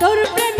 তোর প্রেম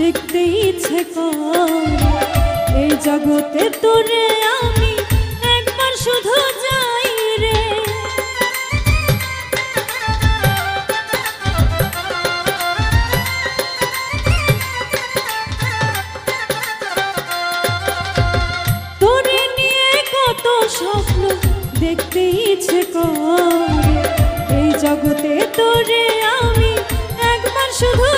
দেখতে ইচ্ছে এই জগতে তোরে আমি একবার শুধু যাই রে। তোরে কত স্বপ্ন দেখতে ইচ্ছে এই জগতে তোরে আমি একবার শুধু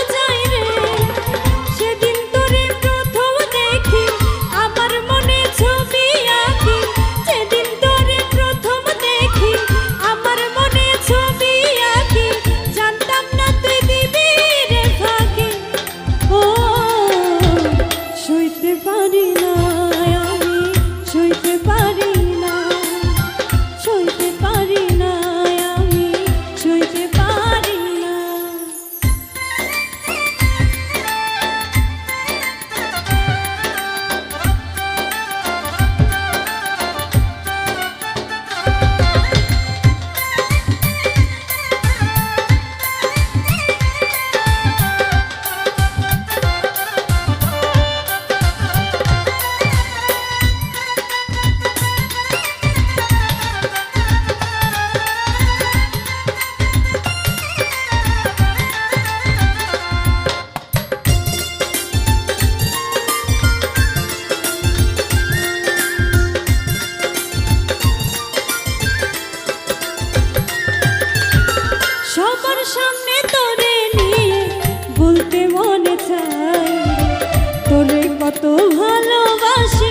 সামনে তোরে নিয়ে বলতে মনে চাই তোরে কত ভালোবাসে।